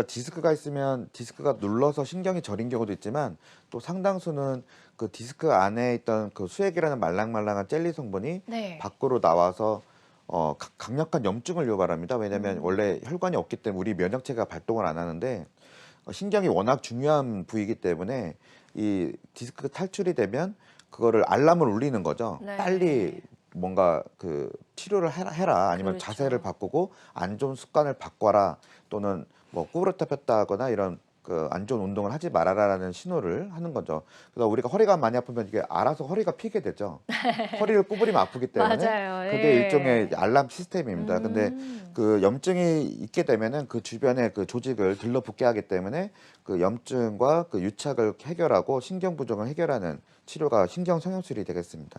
우리가 디스크가 있으면 디스크가 눌러서 신경이 저린 경우도 있지만 또 상당수는 그 디스크 안에 있던 그 수액이라는 말랑말랑한 젤리 성분이 네. 밖으로 나와서 어, 가- 강력한 염증을 유발합니다. 왜냐하면 음. 원래 혈관이 없기 때문에 우리 면역체가 발동을 안 하는데 어, 신경이 워낙 중요한 부위이기 때문에 이 디스크 탈출이 되면 그거를 알람을 울리는 거죠. 네. 빨리 뭔가 그 치료를 해라, 해라. 아니면 그렇죠. 자세를 바꾸고 안 좋은 습관을 바꿔라 또는 뭐 구부러뜨 폈다 하거나 이런 그 안 좋은 운동을 하지 말아라라는 신호를 하는 거죠. 그래서 우리가 허리가 많이 아프면 이게 알아서 허리가 피게 되죠. 허리를 구부리면 아프기 때문에 맞아요. 그게 예. 일종의 알람 시스템입니다. 근데 음. 그 염증이 있게 되면은 그 주변에 그 조직을 들러붙게 하기 때문에 그 염증과 그 유착을 해결하고 신경 부종을 해결하는 치료가 신경 성형술이 되겠습니다.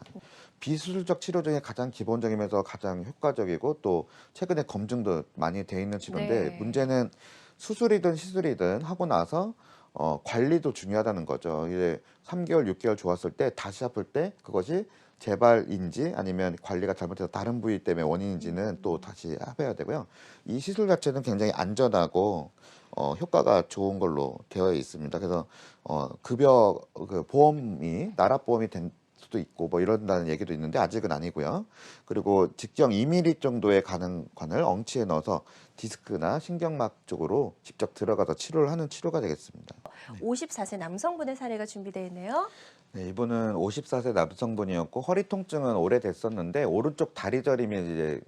비수술적 치료 중에 가장 기본적이면서 가장 효과적이고 또 최근에 검증도 많이 돼 있는 치료인데 네. 문제는 수술이든 시술이든 하고 나서 어, 관리도 중요하다는 거죠. 이제 3개월, 6개월 좋았을 때 다시 아플 때 그것이 재발인지 아니면 관리가 잘못해서 다른 부위 때문에 원인인지는 또 다시 해봐야 되고요. 이 시술 자체는 굉장히 안전하고 어, 효과가 좋은 걸로 되어 있습니다. 그래서 어, 급여 그 보험이 나라 보험이 된 수도 있고 뭐 이런다는 얘기도 있는데 아직은 아니고요. 그리고 직경 2mm 정도의 가는 관을 엉치에 넣어서 디스크나 신경막 쪽으로 직접 들어가서 치료를 하는 치료가 되겠습니다. 54세 남성분의 사례가 준비되어 있네요. 네, 이분은 54세 남성분이었고 허리 통증은 오래됐었는데 오른쪽 다리 저림이 이제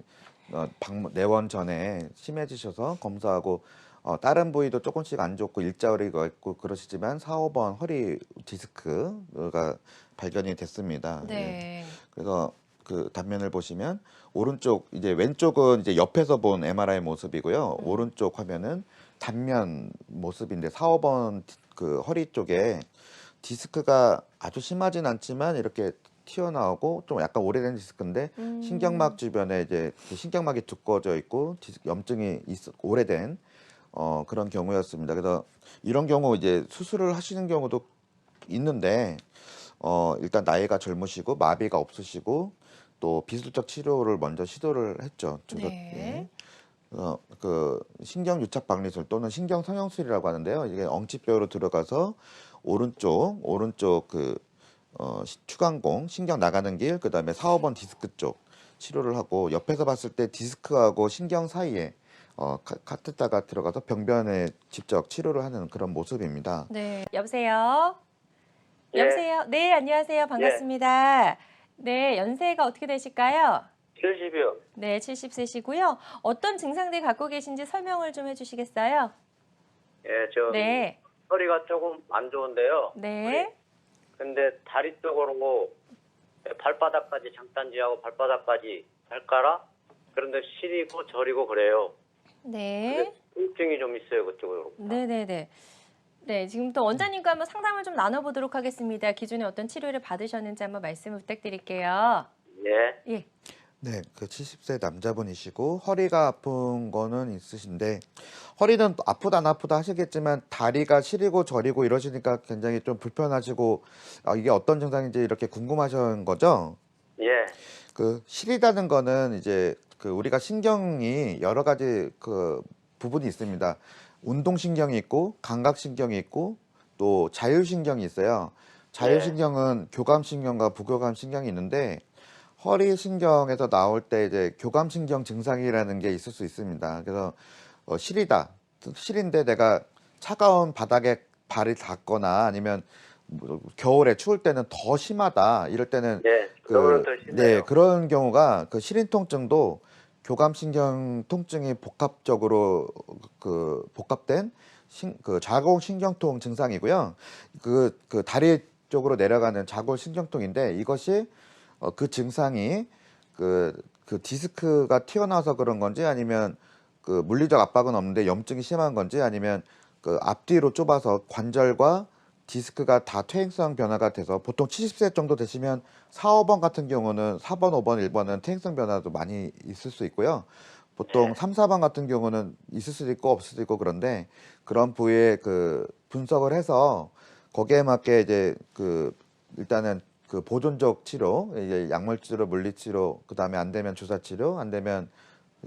어, 방문, 내원 전에 심해지셔서 검사하고 어, 다른 부위도 조금씩 안 좋고 일자리가 있고 그러시지만 4, 5번 허리 디스크가 발견이 됐습니다. 예. 네. 그래서 그 단면을 보시면 오른쪽 이제 왼쪽은 이제 옆에서 본 MRI 모습이고요. 음. 오른쪽 화면은 단면 모습인데 4, 5번 그 허리 쪽에 디스크가 아주 심하진 않지만 이렇게 튀어나오고 좀 약간 오래된 디스크인데 음. 신경막 주변에 이제 그 신경막이 두꺼워져 있고 염증이 있, 오래된 어, 그런 경우였습니다. 그래서 이런 경우 이제 수술을 하시는 경우도 있는데 어, 일단 나이가 젊으시고 마비가 없으시고 또 비술적 치료를 먼저 시도를 했죠. 주로 네. 어, 그 신경 유착 박리술 또는 신경 성형술이라고 하는데요. 이게 엉치뼈로 들어가서 오른쪽 오른쪽 그 어, 시- 추간공 신경 나가는 길 그다음에 4, 5번 디스크 쪽 치료를 하고 옆에서 봤을 때 디스크하고 신경 사이에 어, 카, 카테타가 들어가서 병변에 직접 치료를 하는 그런 모습입니다. 네. 여보세요. 예. 여보세요. 네, 안녕하세요. 반갑습니다. 네, 연세가 어떻게 되실까요? 70이요. 네, 70세시고요. 어떤 증상들 갖고 계신지 설명을 좀 해주시겠어요? 예, 저 네, 허리가 조금 안 좋은데요. 네, 근데 다리 쪽으로 발바닥까지 장단지하고 발바닥까지 발가락 그런데 시리고 저리고 그래요. 네, 통증이 좀 있어요 그쪽으로. 네, 네, 네. 네, 지금부터 원장님과 한번 상담을 좀 나눠보도록 하겠습니다. 기존에 어떤 치료를 받으셨는지 한번 말씀을 부탁드릴게요. 예. 예, 네, 그 70세 남자분이시고 허리가 아픈 거는 있으신데 허리는 또 아프다 안 아프다 하시겠지만 다리가 시리고 저리고 이러시니까 굉장히 좀 불편하시고 아, 이게 어떤 증상인지 이렇게 궁금하신 거죠? 예. 그 시리다는 거는 이제 그 우리가 신경이 여러 가지 그 부분이 있습니다. 운동신경이 있고 감각신경이 있고 또 자율신경이 있어요. 자율신경은 교감신경과 부교감신경이 있는데 허리 신경에서 나올 때 이제 교감신경 증상이라는 게 있을 수 있습니다. 그래서 어, 시리다, 시린데 내가 차가운 바닥에 발이 닿거나 아니면 뭐 겨울에 추울 때는 더 심하다. 이럴 때는 예. 그. 네, 그런 경우가 그 시린 통증도 교감신경 통증이 복합적으로 그 복합된 신, 그 자골 신경통 증상이고요. 그, 그 다리 쪽으로 내려가는 자골 신경통인데 이것이 어, 그 증상이 그, 그 디스크가 튀어나와서 그런 건지 아니면 그 물리적 압박은 없는데 염증이 심한 건지 아니면 그 앞뒤로 좁아서 관절과 디스크가 다 퇴행성 변화가 돼서 보통 70세 정도 되시면 4, 5번 같은 경우는 4번, 5번, 1번은 퇴행성 변화도 많이 있을 수 있고요. 보통 네. 3, 4번 같은 경우는 있을 수도 있고 없을 수도 있고 그런데 그런 부위에 그 분석을 해서 거기에 맞게 이제 그 일단은 그 보존적 치료, 이제 약물 치료, 물리 치료, 그 다음에 안 되면 주사 치료, 안 되면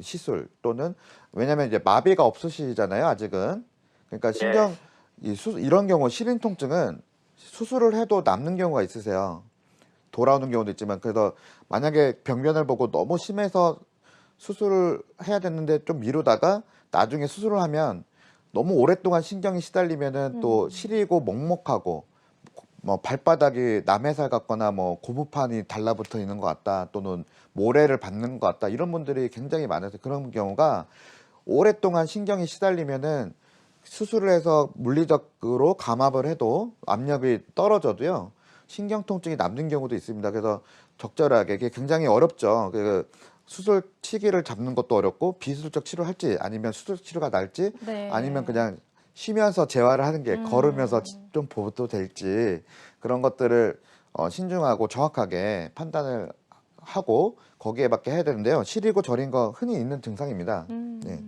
시술 또는 왜냐면 이제 마비가 없으시잖아요, 아직은. 그러니까 신경 이 수, 이런 경우 시린 통증은 수술을 해도 남는 경우가 있으세요. 돌아오는 경우도 있지만 그래서 만약에 병변을 보고 너무 심해서 수술을 해야 됐는데 좀 미루다가 나중에 수술을 하면 너무 오랫동안 신경이 시달리면은 또 음. 시리고 먹먹하고 뭐 발바닥이 남의 살 같거나 뭐 고무판이 달라붙어 있는 것 같다 또는 모래를 받는 것 같다 이런 분들이 굉장히 많아서 그런 경우가 오랫동안 신경이 시달리면은 수술을 해서 물리적으로 감압을 해도 압력이 떨어져도요 신경 통증이 남는 경우도 있습니다. 그래서 적절하게 이게 굉장히 어렵죠. 그 수술 시기를 잡는 것도 어렵고 비수술적 치료 할지 아니면 수술 치료가 날지 네. 아니면 그냥 쉬면서 재활을 하는 게 음. 걸으면서 지- 좀 보도 될지 그런 것들을 어, 신중하고 정확하게 판단을 하고 거기에 맞게 해야 되는데요. 시리고 저린 거 흔히 있는 증상입니다. 음. 네.